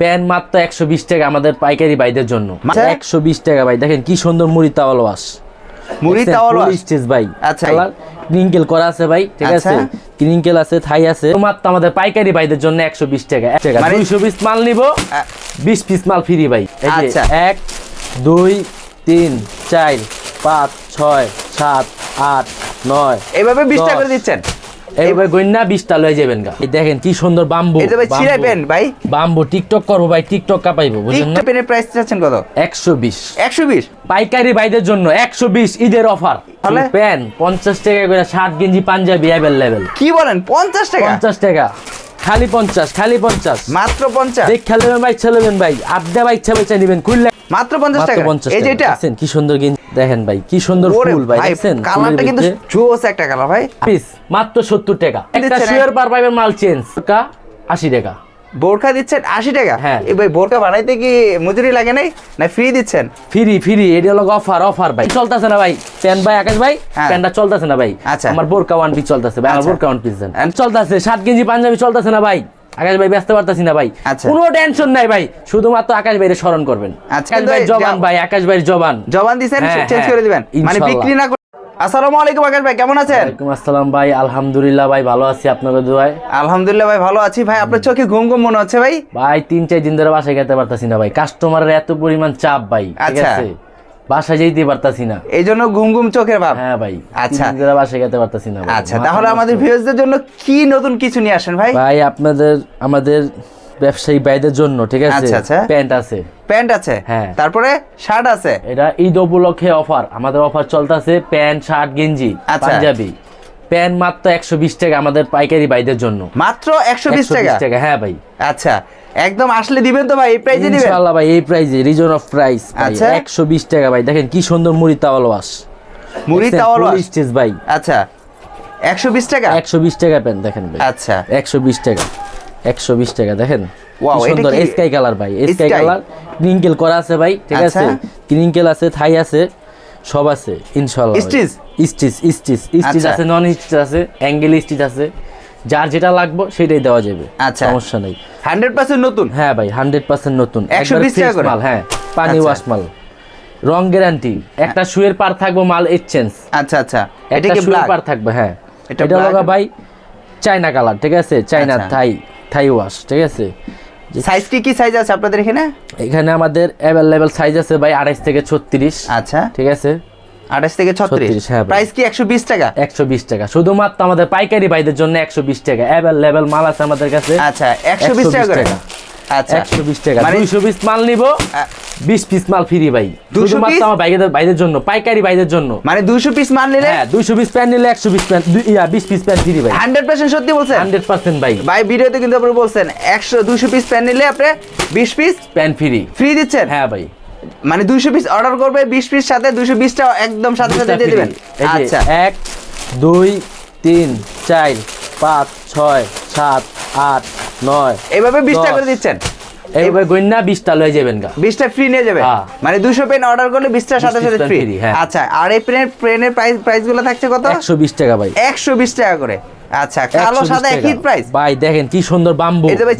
Pan মাত্র একশো বিশ টাকা আমাদের পাইকারি ভাইদের জন্য। একশো বিশ টাকা ভাই দেখেন কি সুন্দর মুড়ি তাওয়াল ওয়াশ মুড়ি তাওয়াল ওয়াশ? স্টেজ ভাই আচ্ছা। ক্রিঙ্কেল করা আছে ভাই ঠিক আচ্ছা। আছে ক্রিঙ্কেল আছে থাই আছে মাত্র আমাদের পাইকারি ভাইদের জন্য একশো বিশ টাকা টাকা মানে- দুইশো পিস মাল নিব বিশ পিস মাল ফ্রি ভাই আচ্ছা। এক দুই তিন চার পাঁচ ছয় সাত আট নয় এইভাবে বিশ টাকা করে দিচ্ছেন এইভাবে গন্যা বিশটা লয়ে যাবেন গা। দেখেন কি সুন্দর বাম্বু এটা ভাই ছিঁড়াই পেন ভাই? বাম্বু টিকটক করব ভাই টিকটক কাপাইবো বুঝলেন না? পেনের প্রাইস চাচ্ছেন কত? একশো বিশ। একশো বিশ? পাইকারি ভাইদের জন্য একশো বিশ ঈদের অফার টাকা করে শার্ট গেঞ্জি পাঞ্জাবি অ্যাভেলেবেল কি বলেন পঞ্চাশ টাকা? পঞ্চাশ টাকা। খালি পঞ্চাশ খালি পঞ্চাশ। মাত্র পঞ্চাশ? দেখ খেলবেন ভাই ছেলেবেন ভাই। আড্ডা ভাই ইচ্ছা বেচা নিবেন। খুললে মাত্র পঞ্চাশ মাত্র টাকা? পঞ্চাশ এই যে এটা? কি সুন্দর গেঞ্জি। দেখেন ভাই কি সুন্দর ফুল ভাই দেখছেন? কালারটা কিন্তু জোস একটা কালার ভাই। পিস মাত্র সত্তর টাকা। একটা দিচ্ছেন পার পাইবেন মাল চেঞ্জ কা আশি টাকা। বোরখা দিচ্ছেন আশি টাকা? হ্যাঁ। এই ভাই বোরখা বানাইতে কি মজুরি লাগে নাই? না ফ্রি দিচ্ছেন? ফ্রি ফ্রি এটা হলো অফার অফার ভাই। চলতেছে না ভাই। প্যান ভাই আকাশ ভাই। প্যানটা চলতেছে না ভাই। আচ্ছা। আমার বোরকা ওয়ান পিস চলতেছে ভাই আমার আচ্ছা। বোরকা ওয়ান পিস দেন। And- চলতেছে সাত কেজি পাঞ্জাবি চলতেছে না ভাই। আকাশ ভাই ব্যস্ত পারতাছি না ভাই। আচ্ছা। কোনো টেনশন নাই ভাই শুধুমাত্র আকাশ ভাইরে স্মরণ করবেন। আচ্ছা, আকাশ ভাই জবান ভাই আকাশ ভাই জবান। জবান দিছেন হ্যাঁ, চেঞ্জ হ্যাঁ। করে দিবেন। মানে বিক্রি না আসসালামু আলাইকুম আকাশ ভাই কেমন আছেন? ওয়ালাইকুম আসসালাম ভাই আলহামদুলিল্লাহ ভাই ভালো আছি আপনাকে দোয়ায়। আলহামদুলিল্লাহ ভাই ভালো আছি। ভাই আপনার চোখে ঘুম ঘুম মনে হচ্ছে ভাই? ভাই তিন চার দিন ধরে বাসায় খেতে পারতাছি না ভাই। কাস্টমারের এত পরিমাণ চাপ ভাই ঠিক আচ্ছা। আছে? বাসায় যেতে পারতাছি না। এই জন্য ঘুম ঘুম চোখের ভাব। হ্যাঁ ভাই আচ্ছা। বাসায় যেতে পারতাছি না আচ্ছা তাহলে আমাদের ভিউয়ার্সদের জন্য কি নতুন কিছু নিয়ে আসেন ভাই? ভাই আপনাদের আমাদের ব্যবসায়ী ভাইদের জন্য ঠিক আছে? আচ্ছা, আচ্ছা। প্যান্ট আছে। প্যান্ট আছে? হ্যাঁ। তারপরে শার্ট আছে? এটা ঈদ উপলক্ষে অফার। আমাদের অফার চলতেছে প্যান্ট শার্ট গেঞ্জি আচ্ছা। পাঞ্জাবি। প্যান্ট মাত্র একশো বিশ টাকা আমাদের পাইকারি ভাইদের জন্য। মাত্র একশো বিশ টাকা? হ্যাঁ ভাই। আচ্ছা একদম আসলে দিবেন তো ভাই এই প্রাইসে দিবেন? ইনশাআল্লাহ ভাই এই প্রাইজে রিজন অফ প্রাইস আচ্ছা। একশো বিশ টাকা ভাই। দেখেন কি সুন্দর মুড়ি তাওয়াল ওয়াশ। মুড়ি তাওয়াল ওয়াশ? স্টেজ ভাই। আচ্ছা একশো বিশ টাকা? একশো বিশ টাকা প্যান্ট দেখেন ভাই। আচ্ছা। একশো বিশ টাকা একশো বিশ টাকা দেখেন। এটা সুন্দর স্কাই কালার ভাই স্কাই কালার ক্রিঙ্কেল করা আছে ভাই ঠিক আচ্ছা। আছে ক্রিঙ্কেল আছে থাই আছে সব আছে Stitch? স্টিচ স্টিচ স্টিচ আচ্ছা। আছে নন স্টিচ আছে অ্যাঙ্গেল স্টিচ আছে যার যেটা লাগবে সেটাই দেওয়া যাবে আচ্ছা। সমস্যা নেই। হান্ড্রেড পার্সেন্ট নতুন? হ্যাঁ ভাই হান্ড্রেড পার্সেন্ট নতুন। 120 একবার টাকা মাল হ্যাঁ পানি আচ্ছা। ওয়াশ মাল। রং গ্যারান্টি একটা শুয়ের পার থাকব মাল এক্সচেঞ্জ আচ্ছা আচ্ছা। এটা কি শুয়ের পার থাকবে হ্যাঁ। এটা? লগা ভাই চায়না কালার ঠিক আছে? চায়না আচ্ছা। থাই থাই ওয়াশ ঠিক আছে? সাইজ কি কি সাইজ আছে আপনাদের এখানে? এখানে আমাদের অ্যাভেলেবেল সাইজ আছে ভাই আড়াইশ থেকে ছত্রিশ। আচ্ছা। ঠিক আছে? আঠাশ থেকে ছত্রিশ। 36, হ্যাঁ। প্রাইস কি একশো বিশ টাকা? একশো বিশ টাকা। শুধুমাত্র আমাদের পাইকারি ভাইদের জন্য একশো বিশ টাকা। অ্যাভেলেবেল মাল আছে আমাদের কাছে। আচ্ছা একশো বিশ টাকা করে? আচ্ছা। একশো বিশ টাকা। মানে- দুইশো পিস মাল নিব বিশ পিস মাল ফ্রি ভাই। 200 শুধুমাত্র piece? আমার ভাইদের জন্য পাইকারি ভাইদের জন্য। মানে দুইশো পিস মাল নিলে? হ্যাঁ দুইশো পিস প্যান্ট নিলে একশো পিস প্যান্ট ইয়া বিশ পিস প্যান্ট ফ্রি ভাই। হান্ড্রেড পার্সেন্ট সত্যি বলছেন? হান্ড্রেড পার্সেন্ট ভাই। ভাই ভিডিওতে কিন্তু আপনি বলছেন একশো দুইশো পিস প্যান নিলে আপনি বিশ পিস প্যান্ট ফ্রি ফ্রি দিচ্ছেন? হ্যাঁ ভাই। মানে দুইশো পিস অর্ডার করবে বিশ পিস সাথে দুইশো বিশটা একদম সাথে সাথে দিয়ে দিবেন। আচ্ছা। এক দুই তিন চার পাঁচ ছয় সাত আট নয় এইভাবে বিশটা। করে দিচ্ছেন। এইভাবে গন্যা বিশটা লয়ে যাবেন গা। বিশটা ফ্রি নিয়ে যাবে হ্যাঁ। মানে দুশো পেন অর্ডার করলে বিশটার সাথে সাথে ফ্রি হ্যাঁ। আচ্ছা আর এই পেনের পেনের প্রাইস প্রাইসগুলো থাকছে কত? একশো বিশ টাকা ভাই। একশো বিশ টাকা করে। আচ্ছা কালো সাদা একই প্রাইস ভাই দেখেন কি সুন্দর বাম্বু এটা ভাই।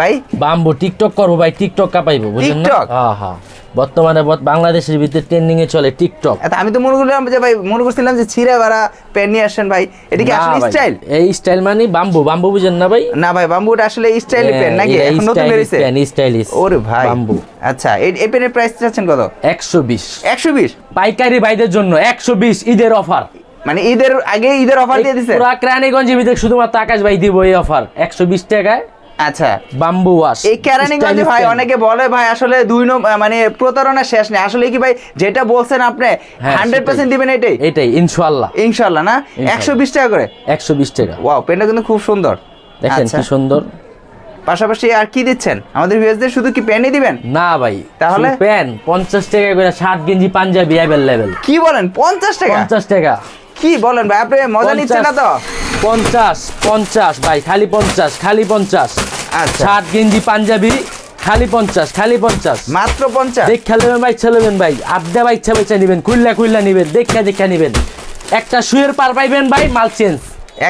ভাই। বাম্বু টিকটক করব ভাই টিকটক কাপাইবো বুঝলেন না? হ্যাঁ হ্যাঁ বর্তমানে বাংলাদেশের ভিতরে ট্রেন্ডিং এ চলে টিকটক আচ্ছা, আমি তো মনে করলাম যে ভাই মনে করছিলাম যে ছিঁড়ে বাড়া পেন নিয়ে আসেন ভাই। এটা কি আসলে স্টাইল এই স্টাইল মানে বাম্বু বাম্বু বুঝেন না ভাই? না ভাই বাম্বুটা আসলে স্টাইলি পেন নাকি? হ্যাঁ, এখন নতুন বেরিয়েছে। স্টাইলিশ ওরে ভাই। বাম্বু আচ্ছা এই পেনের প্রাইস চাচ্ছেন কত? একশো বিশ। একশো বিশ? পাইকারি ভাইদের জন্য একশো বিশ ঈদের অফার মানে ঈদের আগে ঈদের অফার দিয়ে দিছে? পুরা ক্রানীগঞ্জের ভিতরে শুধুমাত্র আকাশ ভাই দিব এই অফার একশো বিশ টাকায় আচ্ছা। বাম্বু ওয়াশ এই কেরানীগঞ্জে ভাই অনেকে বলে ভাই আসলে দুই মানে প্রতারণা শেষ নেই। আসলে কি ভাই যেটা বলছেন আপনি হ্যাঁ, হান্ড্রেড পার্সেন্ট সেটাই। দিবেন এটাই? এটাই ইনশাল্লাহ ইনশাল্লাহ না? একশো বিশ টাকা করে? একশো বিশ টাকা। ওয়াও পেনটা কিন্তু খুব সুন্দর। দেখেন আচ্ছা। কি সুন্দর। পাশাপাশি আর কি দিচ্ছেন? আমাদের ভিউয়ারদের শুধু কি পেনই দিবেন? না ভাই তাহলে? প্যান পঞ্চাশ টাকা করে শার্ট গেঞ্জি পাঞ্জাবি অ্যাভেলেবেল কি বলেন? পঞ্চাশ টাকা? পঞ্চাশ টাকা। কি বলেন ভাই? আপনি মজা নিচ্ছেন না তো? পঞ্চাশ পঞ্চাশ ভাই খালি পঞ্চাশ খালি পঞ্চাশ। আচ্ছা। শার্ট গেঞ্জি পাঞ্জাবি খালি পঞ্চাশ খালি পঞ্চাশ। মাত্র পঞ্চাশ? দেখ খেলবেন ভাই ছেলেবেন ভাই। আড্ডা ভাই ইচ্ছা বেচা নিবেন খুললা খুললা নিবেন দেখা দেখা নিবেন। একটা শুয়ের পার পাইবেন ভাই মাল চেঞ্জ।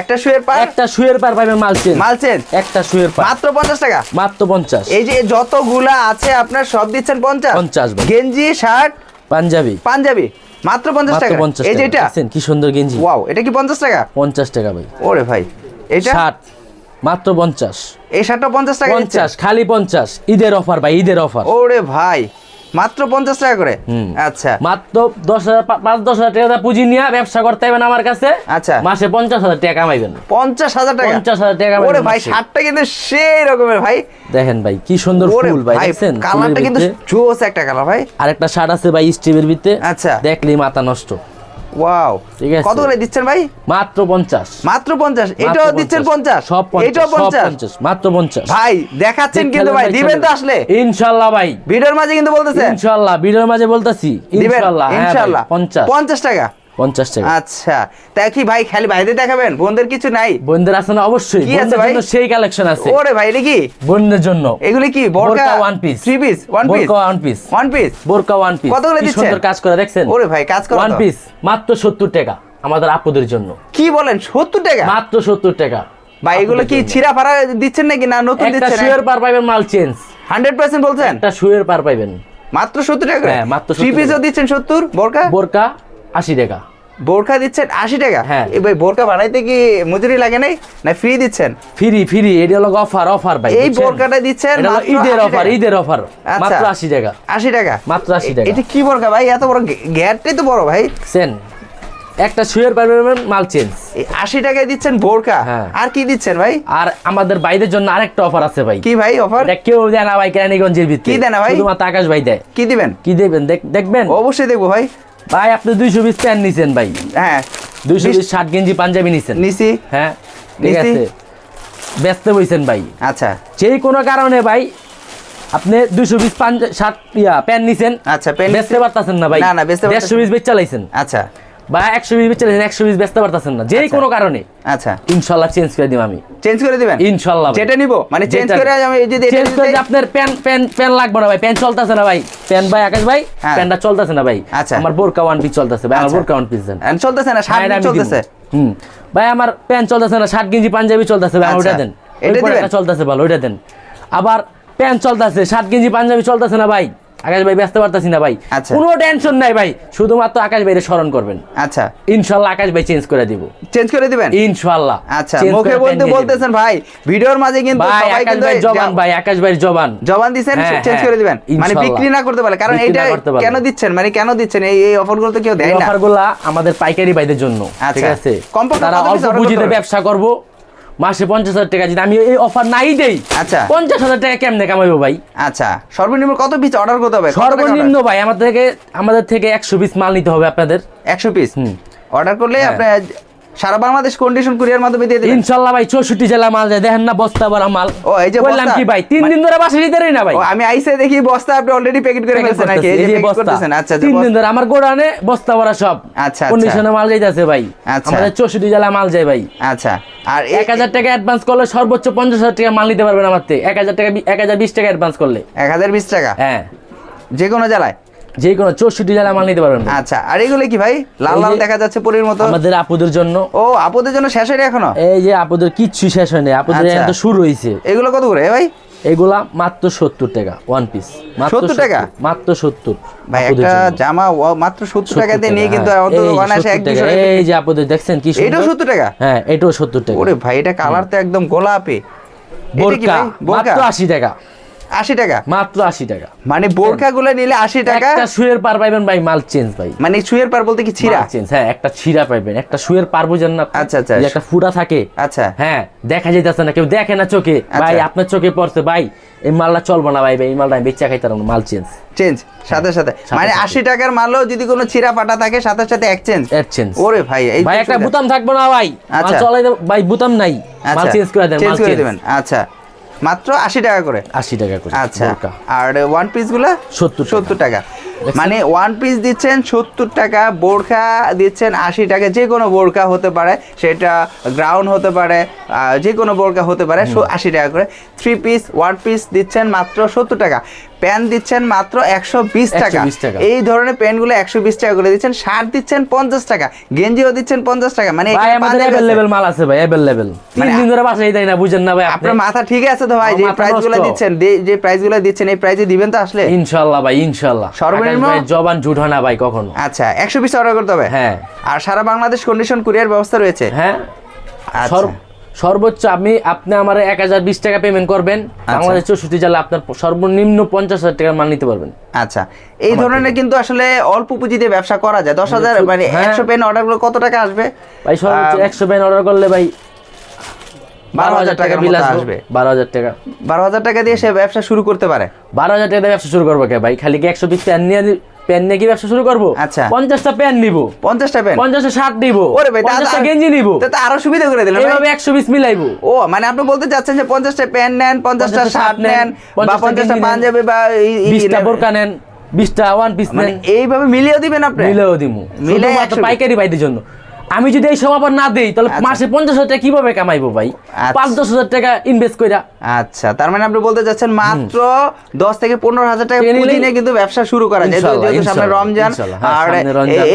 একটা শুয়ের পার? একটা শুয়ের পার পাইবেন মাল চেঞ্জ। মাল চেঞ্জ? একটা শুয়ের পার। মাত্র পঞ্চাশ টাকা? মাত্র পঞ্চাশ। এই যে যতগুলা আছে আপনার সব দিচ্ছেন পঞ্চাশ? 50 গেঞ্জি শার্ট? পাঞ্জাবি। পাঞ্জাবি? মাত্র পঞ্চাশ মাত্র টাকা? পঞ্চাশ এই যে এটা? কি সুন্দর গেঞ্জি। ওয়াও এটা কি পঞ্চাশ টাকা? পঞ্চাশ টাকা ভাই। ওরে ভাই এটা? ষাট মাত্র পঞ্চাশ। এই শার্টটা পঞ্চাশ টাকা দিচ্ছেন? পঞ্চাশ খালি পঞ্চাশ। ঈদের অফার ভাই ঈদের অফার। ওরে ভাই মাত্র পঞ্চাশ টাকা করে? আচ্ছা। মাত্র দশ হাজার পাঁচ দশ হাজার টাকা পুঁজি নিয়ে ব্যবসা করতে হবেন আমার কাছে আচ্ছা। মাসে পঞ্চাশ হাজার টাকা কামাইবেন পঞ্চাশ হাজার টাকা? পঞ্চাশ হাজার টাকা ওরে ভাই। শার্টটা কিন্তু সেই রকমের ভাই। দেখেন ভাই কি সুন্দর ফুল ভাই ভাই দেখছেন? কালারটা কিন্তু জোস একটা কালার ভাই। আরেকটা শার্ট আছে ভাই স্টিভের ভিতরে। আচ্ছা। দেখলেই মাথা নষ্ট। ওয়াও ঠিক আছে। কত করে দিচ্ছেন ভাই? মাত্র পঞ্চাশ। মাত্র পঞ্চাশ। মাত্র এটাও দিচ্ছেন পঞ্চাশ? সব পঞ্চাশ এটাও সব পঞ্চাশ? পঞ্চাশ মাত্র পঞ্চাশ। ভাই দেখাচ্ছেন কিন্তু ভাই দিবেন তো আসলে। ইনশাআল্লাহ ভাই। ভিডিওর মাঝে কিন্তু বলতেছেন ইনশাল্লাহ ভিডিওর মাঝে বলতাছি। দিবেন। ইনশাল্লাহ হ্যাঁ ইনশাল্লাহ। পঞ্চাশ। পঞ্চাশ টাকা। পঞ্চাশ টাকা। আচ্ছা তা কি ভাই খালি ভাইদের দেখাবেন? বোনদের কিছু নাই? বোনদের আছে না অবশ্যই। বোনদের ভাই? জন্য সেই কালেকশন আছে। ওরে ভাই এটা কি? বোনদের জন্য। এগুলি কি? বোরকা? One piece three piece one piece বোরকা ওয়ান পিস ওয়ান পিস বোরকা ওয়ান পিস কত করে দিচ্ছেন? সুন্দর কাজ করে দেখছেন? ওরে ভাই কাজ করো ওয়ান পিস মাত্র সত্তর টাকা আমাদের আপুদের জন্য। কি বলেন সত্তর টাকা? মাত্র সত্তর টাকা। ভাই এগুলো কি ছিঁড়া ফাড়া দিচ্ছেন নাকি না নতুন একটা দিচ্ছেন? শুয়ের পার পাইবেন মাল চেঞ্জ হান্ড্রেড পার্সেন্ট বলছেন? একটা শুয়ের পার পাইবেন। মাত্র সত্তর টাকা হ্যাঁ, মাত্র 70 থ্রি পিসও। দিচ্ছেন সত্তর? বোরকা? বোরকা আশি টাকা। বোরকা দিচ্ছেন আশি টাকা? হ্যাঁ। এই ভাই বোরখা বানাইতে কি মজুরি লাগে নাই? না ফ্রি দিচ্ছেন? ফ্রি ফ্রি এটা হলো অফার অফার ভাই এই? বোরকাটা দিচ্ছেন মাত্র ঈদের অফার ঈদের অফার আচ্ছা। মাত্র আশি টাকা। আশি টাকা? মাত্র 80 টাকা। এটা কি বোরকা ভাই? এত বড় গ্যারটাই তো বড় ভাই। সেন একটা শুয়ের পারবেন মাল চেঞ্জ। আশি টাকায় দিচ্ছেন বোরকা হ্যাঁ। আর কি দিচ্ছেন ভাই? আর আমাদের বাইদের জন্য আরেকটা অফার আছে ভাই। কি ভাই অফার এটা কেউ দেয় না ভাই কেরানীগঞ্জের ভিতরে কি দেয় না ভাই? শুধুমাত্র আকাশ ভাই দেয়। কি দিবেন? কি দেবেন? দেখ- দেখবেন? অবশ্যই দেখব ভাই। ভাই আপনি দুইশো পিস প্যান্ট নিছেন ভাই। হ্যাঁ। দুইশো বিশ- পিস শার্ট গেঞ্জি পাঞ্জাবি নিছেন। নিছি। হ্যাঁ ঠিক আছে। ব্যস্ত হয়েছেন ভাই। আচ্ছা। যেই কোনো কারণে ভাই আপনি দুইশো পিস শার্ট ইয়া প্যান্ট নিছেন। আচ্ছা, প্যান্ট বেচতে পারতেছেন না ভাই। না, না, বেচতে দেড়শো বিশ বেচ চালাইছেন আচ্ছা। বা একশো পিস বেচ একশো পিস বেচতে পারতাছেন না যেই কোনো কারণে। আচ্ছা। ইনশাল্লাহ চেঞ্জ করে দিব আমি। চেঞ্জ করে দিবেন? ইনশাল্লাহ ভাই। যেটা নিব? মানে চেঞ্জ করে আমি যদি চেঞ্জ করে আপনার প্যান প্যান প্যান লাগবে না ভাই প্যান চলতেছে না ভাই। প্যান ভাই আকাশ ভাই। প্যানটা চলতেছে না ভাই। আচ্ছা। আমার বোরকা ওয়ান পিস চলতেছে ভাই আমার আচ্ছা। বোরকা ওয়ান পিস দেন। চলতেছে না সাত আমি চলতেছে? হুম। ভাই আমার প্যান্ট চলতেছে না শার্ট গেঞ্জি পাঞ্জাবি চলতেছে ভাই আচ্ছা। ওটা দেন। এটা চলতেছে ভালো ওইটা দেন। আবার প্যান্ট চলতেছে শার্ট গেঞ্জি পাঞ্জাবি চলতেছে না ভাই। আকাশ ভাই ব্যস্ত পারতাছি না ভাই। আচ্ছা। কোনো টেনশন নাই ভাই। শুধুমাত্র আকাশ ভাইরে স্মরণ করবেন। আচ্ছা। ইনশাল্লাহ আকাশ ভাই চেঞ্জ করে দিব। চেঞ্জ করে দিবেন? ইনশাল্লাহ। আচ্ছা মুখে বলতে দিবেন। বলতেছেন ভাই ভিডিওর মাঝে কিন্তু ভাই সবাই কিন্তু জবান ভাই আকাশ ভাইয়ের জবান। জবান দিছেন হ্যাঁ, চেঞ্জ হ্যাঁ, করে দিবেন। মানে বিক্রি না করতে পারে কারণ এটা। কেন দিচ্ছেন? মানে কেন দিচ্ছেন এই এই অফারগুলো তো কেউ দেয় না? অফারগুলা আমাদের পাইকারি ভাইদের জন্য ঠিক আচ্ছা। আছে? তারা কত অল্প পুঁজিতে ব্যবসা করব মাসে পঞ্চাশ হাজার টাকা যদি আমি এই অফার নাই দেই আচ্ছা। পঞ্চাশ হাজার টাকা কেমনে কামাইবো ভাই আচ্ছা সর্বনিম্ন কত পিস অর্ডার করতে হবে সর্বনিম্ন ভাই আমাদের থেকে আমাদের থেকে একশো পিস মাল নিতে হবে আপনাদের একশো পিস হুম। অর্ডার করলে হ্যাঁ। সারা বাংলাদেশ কন্ডিশন কুরিয়ার মাধ্যমে দিয়ে দেবেন। ইনশাল্লাহ ভাই চৌষট্টি জেলা মাল যায় দেখেন না বস্তা ভরা মাল। ও, এই যে বললাম কি ভাই তিন দিন ধরে বাসা দিতে না ভাই। আমি আইসে দেখি বস্তা আপনি অলরেডি প্যাকেট করে ফেলছেন নাকি? এই যে। করতেছেন আচ্ছা আচ্ছা, তিন দিন ধরে আমার গোডানে বস্তা ভরা সব। আচ্ছা, আচ্ছা। কন্ডিশনে মাল যাইতেছে ভাই। আচ্ছা। আমাদের চৌষট্টি জেলা মাল যায় ভাই। আচ্ছা আর এক হাজার টাকা অ্যাডভান্স করলে সর্বোচ্চ পঞ্চাশ হাজার টাকা মাল নিতে পারবেন আমার থেকে। এক হাজার টাকা বি- এক হাজার বিশ টাকা অ্যাডভান্স করলে। এক হাজার বিশ টাকা? হ্যাঁ। যে কোনো জেলায়? যে কোনো চৌষট্টি জেলা মাল নিতে পারবেন। আচ্ছা আর এগুলো কি ভাই? লাল লাল দেখা যাচ্ছে পুরীর মতো? আমাদের আপুদের জন্য। ও আপদের জন্য শেষ হয়নি এখনও? এই যে আপুদের কিচ্ছু শেষ হয়নি আপুদের আচ্ছা। এখন শুরু হয়েছে এগুলো কত করে ভাই? এগুলা মাত্র সত্তর টাকা ওয়ান পিস 70 টাকা? মাত্র সত্তর ভাই একটা জামা মাত্র সত্তর টাকা দিয়ে নিয়ে কিন্তু অন্তত অনায়াসে এক হ্যাঁ। এই যে আপুদের দেখছেন কি এটাও সত্তর টাকা? হ্যাঁ এটাও সত্তর টাকা। ওরে ভাই এটা কালার তো একদম গোলাপি। বোরকা? মাত্র আশি টাকা। আশি টাকা? মাত্র আশি টাকা। মানে গুলো নিলে আশি টাকা? একটা শুয়ের পার পাইবেন ভাই মাল চেঞ্জ ভাই। মানে শুয়ের পার বলতে কি ছিঁড়া? চেঞ্জ হ্যাঁ একটা ছিঁড়া পাইবেন একটা শুয়ের পার বুঝেন না আচ্ছা, আচ্ছা। একটা ফুটা থাকে আচ্ছা। হ্যাঁ দেখা যাইতেছে না কেউ দেখে না চোখে। ভাই আচ্ছা। আপনার চোখে পড়ছে ভাই এই মালটা চলবো না ভাই ভাই এই মালটা বেচা খাইতাম মাল চেঞ্জ চেঞ্জ সাথে সাথে। মানে। আশি টাকার মালও যদি কোনো ছিঁড়া ফাটা থাকে সাথে সাথে এক্সচেঞ্জ এক্সচেঞ্জ ওরে ভাই এই ভাই একটা বুতাম থাকব না ভাই। মাল আচ্ছা। দেব- ভাই বুতাম নাই। মাল আচ্ছা। চেঞ্জ করে দেন চেঞ্জ করে দেবেন। আচ্ছা। মাত্র আশি টাকা করে। আশি টাকা করে আচ্ছা আর ওয়ান পিসগুলা? সত্তর সত্তর টাকা। মানে ওয়ান পিস দিচ্ছেন সত্তর টাকা বোরখা দিচ্ছেন আশি টাকা যে কোনো বোরখা হতে পারে সেটা গ্রাউন্ড হতে পারে যে কোনো বোরখা হতে পারে আশি টাকা করে। থ্রি পিস ওয়ান পিস দিচ্ছেন মাত্র সত্তর টাকা। প্যান্ট দিচ্ছেন মাত্র একশো বিশ টাকা। 120 টাকা। এই ধরনের প্যান্টগুলো একশো বিশ টাকা করে দিচ্ছেন শার্ট দিচ্ছেন পঞ্চাশ টাকা গেঞ্জিও দিচ্ছেন পঞ্চাশ টাকা। মানে। অ্যাভেলেবেল মাল আছে ভাই অ্যাভেলেবেল তিন মানে দিন ধরে বাসায় দেয় না বুঝেন না ভাই আপনার মাথা ঠিক আছে তো ভাই যে প্রাইসগুলো দিচ্ছেন যে- প্রাইসগুলো দিচ্ছেন এই প্রাইসে দিবেন তো আসলে? ইনশাল্লাহ ভাই ইনশাল্লাহ সর্বনিম্ন? জবান হয় না ভাই কখনো। আচ্ছা একশো পিস অর্ডার করতে হবে? হ্যাঁ। আর সারা বাংলাদেশ কন্ডিশন কুরিয়ার ব্যবস্থা রয়েছে? হ্যাঁ। আচ্ছা। সর্ব- সর্বোচ্চ আপনি আপনি আমার এক হাজার বিশ টাকা পেমেন্ট করবেন। আচ্ছা। বাংলাদেশ চৌষট্টি জেলা আপনার সর্বনিম্ন পঞ্চাশ হাজার টাকার মাল নিতে পারবেন। আচ্ছা। এই ধরনের কিন্তু আসলে অল্প পুঁজি দিয়ে ব্যবসা করা যায়। দশ হাজার মানে হ্যাঁ। একশো পেন অর্ডার অর্ডারগুলো কত টাকা আসবে? ভাই সর্বোচ্চ একশো পেন অর্ডার করলে ভাই বারো হাজার টাকার বিল আসবে। বারো হাজার টাকা। বারো হাজার টাকা দিয়ে সে ব্যবসা শুরু করতে পারে? বারো হাজার টাকা দিয়ে ব্যবসা শুরু করব কে ভাই? খালি কি একশো পিস নিয়ে প্যান নিয়ে কি ব্যবসা শুরু করব? আচ্ছা। পঞ্চাশটা প্যান নিবো। পঞ্চাশটা প্যান পঞ্চাশটা শার্ট নিবো। ওরে ভাই পঞ্চাশটা গেঞ্জি নিবো। তা আরও সুবিধা করে দিলাম। এইভাবে একশো পিস মিলাইবো। ও মানে আপনি বলতে চাচ্ছেন যে পঞ্চাশটা প্যান নেন পঞ্চাশটা শার্ট নেন, বা 50টা পঞ্চাশটা পাঞ্জাবি বা বিশটা বোরকা নেন বিশটা ওয়ান পিস মানে নেন। এইভাবে মিলিয়ে দিবেন আপনি? মিলেও দিমু। মিলে শুধুমাত্র 100 পাইকারি ভাইদের জন্য। আমি যদি এই সমাপন আবার না দেই তাহলে আচ্ছা। মাসে পঞ্চাশ হাজার টাকা কীভাবে কামাইবো ভাই আচ্ছা। পাঁচ দশ হাজার টাকা ইনভেস্ট কইরা আচ্ছা তার মানে আপনি বলতে চাচ্ছেন মাত্র দশ থেকে পনেরো হাজার টাকা দিনে কিন্তু ব্যবসা শুরু করা যায় যেহেতু সামনে রমজান হ্যাঁ, আর।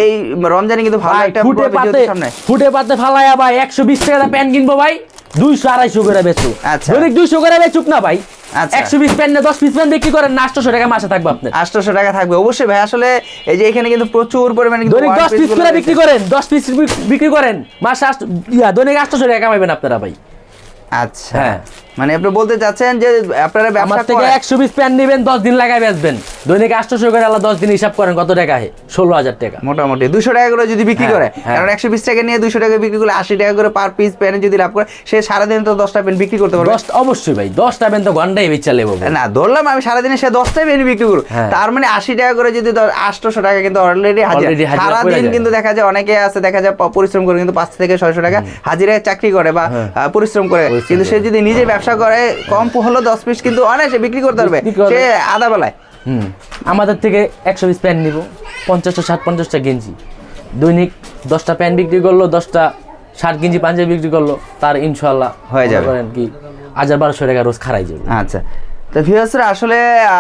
এই- রমজানে কিন্তু ভালো একটা ফুটে পাতে ফুটে পাতে ফালাইয়া ভাই একশো বিশ টাকা প্যান্ট কিনবো ভাই দুইশো আড়াইশো করে বেচু আচ্ছা। যদি দুইশো করে বেচুক না ভাই আচ্ছা। একশো পিস প্যান্ট দশ পিস প্যান্ট বিক্রি করেন না আটশোশো টাকা মাসে থাকবে আপনার আটশোশো টাকা থাকবে অবশ্যই ভাই আসলে এই যে এখানে কিন্তু প্রচুর পরিমাণে দৈনিক দশ পিস করে বিক্রি করেন দশ পিস বিক্রি করেন মাসে দৈনিক আটশোশো টাকা কামাইবেন আপনারা ভাই আচ্ছা হ্যাঁ। মানে আপনি বলতে চাচ্ছেন যে আপনারা ব্যবসা থেকে করেন। একশো পিস প্যান্ট নেবেন দশ দিন লাগাই বেচবেন। দৈনিক আটশোশো করে আল্লাহ দশ দিন হিসাব করেন কত টাকা হয় ষোলো হাজার টাকা। মোটামুটি। দুশো টাকা করে যদি বিক্রি হ্যাঁ, করে হ্যাঁ। কারণ একশো বিশ টাকা নিয়ে দুশো টাকা বিক্রি করলে আশি টাকা করে পার পিস প্যানে যদি লাভ করে সে সারাদিন তো দশটা পেন বিক্রি করতে পারবে। দশটা অবশ্যই ভাই পেন তো ঘন্টায় বেচা লেবো না ধরলাম আমি সারাদিনে সে দশটাই পেন বিক্রি করব। হ্যাঁ। তার মানে আশি টাকা করে যদি আটশোশো টাকা কিন্তু অলরেডি হাজির। পড়ে সারাদিন কিন্তু দেখা যায় অনেকে আছে দেখা যায় পরিশ্রম করে কিন্তু পাঁচ থেকে ছয়শো টাকা হাজিরায় চাকরি করে বা পরিশ্রম করে। কিন্তু সে যদি নিজে ব্যবসা করে কম হলো দশ পিস কিন্তু অনায়াসে বিক্রি করতে পারবে। সে আধা বেলায়। হুম। আমাদের থেকে একশো পিস প্যান্ট নিব পঞ্চাশটা ষাট পঞ্চাশটা গেঞ্জি। দৈনিক দশটা প্যান্ট বিক্রি করল দশটা ষাট গেঞ্জি পাঞ্জাবি বিক্রি করল তার ইনশাল্লাহ হয়ে যাবে। কি হাজার বারোশো টাকা রোজ খারাই যাবে। আচ্ছা। তো ভিউয়ার্সরা আসলে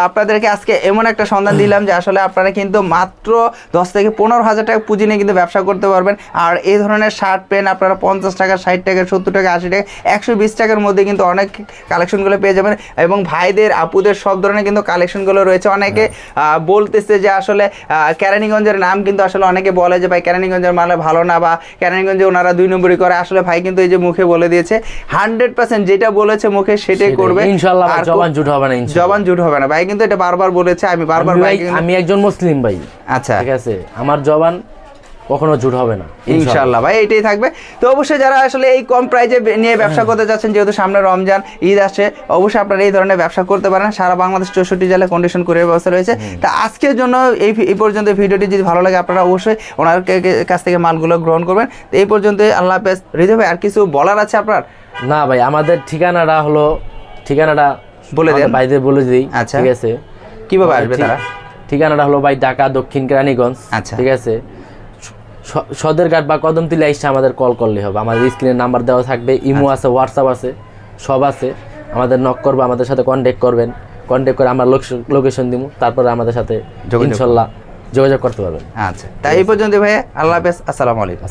আপনাদেরকে আজকে এমন একটা সন্ধান দিলাম যে আসলে আপনারা কিন্তু মাত্র দশ থেকে পনেরো হাজার টাকা পুঁজি নিয়ে কিন্তু ব্যবসা করতে পারবেন। আর এই ধরনের শার্ট প্যান্ট আপনারা পঞ্চাশ টাকা ষাট টাকা সত্তর টাকা আশি টাকা একশো বিশ টাকার মধ্যে কিন্তু অনেক কালেকশনগুলো পেয়ে যাবেন এবং ভাইদের আপুদের সব ধরনের কিন্তু কালেকশনগুলো রয়েছে। অনেকে বলতেছে যে আসলে আহ, কেরানীগঞ্জের নাম কিন্তু আসলে অনেকে বলে যে ভাই কেরানীগঞ্জের মালে ভালো না বা কেরানীগঞ্জে ওনারা দুই নম্বরই করে। আসলে ভাই কিন্তু এই যে মুখে বলে দিয়েছে হান্ড্রেড পার্সেন্ট যেটা বলেছে মুখে সেটাই করবে। ইনশাল্লাহ জবান জুট হবে। না জবান জুট হবে না। ভাই কিন্তু এটা বারবার বলেছে আমি বারবার ভাই আমি একজন মুসলিম ভাই। আচ্ছা। ঠিক আছে? আমার জবান কখনো ঝুট হবে না ইনশাল্লাহ। ভাই এটাই থাকবে। তো অবশ্যই যারা আসলে এই কম প্রাইজে নিয়ে ব্যবসা করতে যাচ্ছেন যেহেতু সামনে রমজান ঈদ আসছে অবশ্যই আপনারা এই ধরনের ব্যবসা করতে পারেন। সারা বাংলাদেশ চৌষট্টি জেলায় কন্ডিশন করে ব্যবস্থা রয়েছে। তা আজকের জন্য এই এই পর্যন্ত ভিডিওটি যদি ভালো লাগে আপনারা অবশ্যই ওনার কাছ থেকে মালগুলো গ্রহণ করবেন। তো এই পর্যন্ত আল্লাহ হাফেজ। হৃদয় ভাই আর কিছু বলার আছে আপনার? না ভাই আমাদের ঠিকানাটা হলো ঠিকানাটা বলে দেন। ভাইদের বলে দিই আচ্ছা। ঠিক আছে? কীভাবে আসবে তারা? ঠিকানাটা হলো ভাই ঢাকা দক্ষিণ কেরানীগঞ্জ আচ্ছা। ঠিক আছে? সদরঘাট বা কদমতলি এসে আমাদের কল করলে হবে। আমাদের স্ক্রিনের নাম্বার দেওয়া থাকবে ইমো আচ্ছা। আছে হোয়াটসঅ্যাপ আছে সব আছে। আমাদের নক করবে আমাদের সাথে কন্ট্যাক্ট করবেন। কন্ট্যাক্ট করে আমরা লোকেশন দিব তারপরে আমাদের সাথে যোগাযোগ ইনশাল্লাহ যোগাযোগ করতে পারবেন। আচ্ছা। তাই এই পর্যন্ত ভাই আল্লাহ হাফেজ আসসালামু আলাইকুম।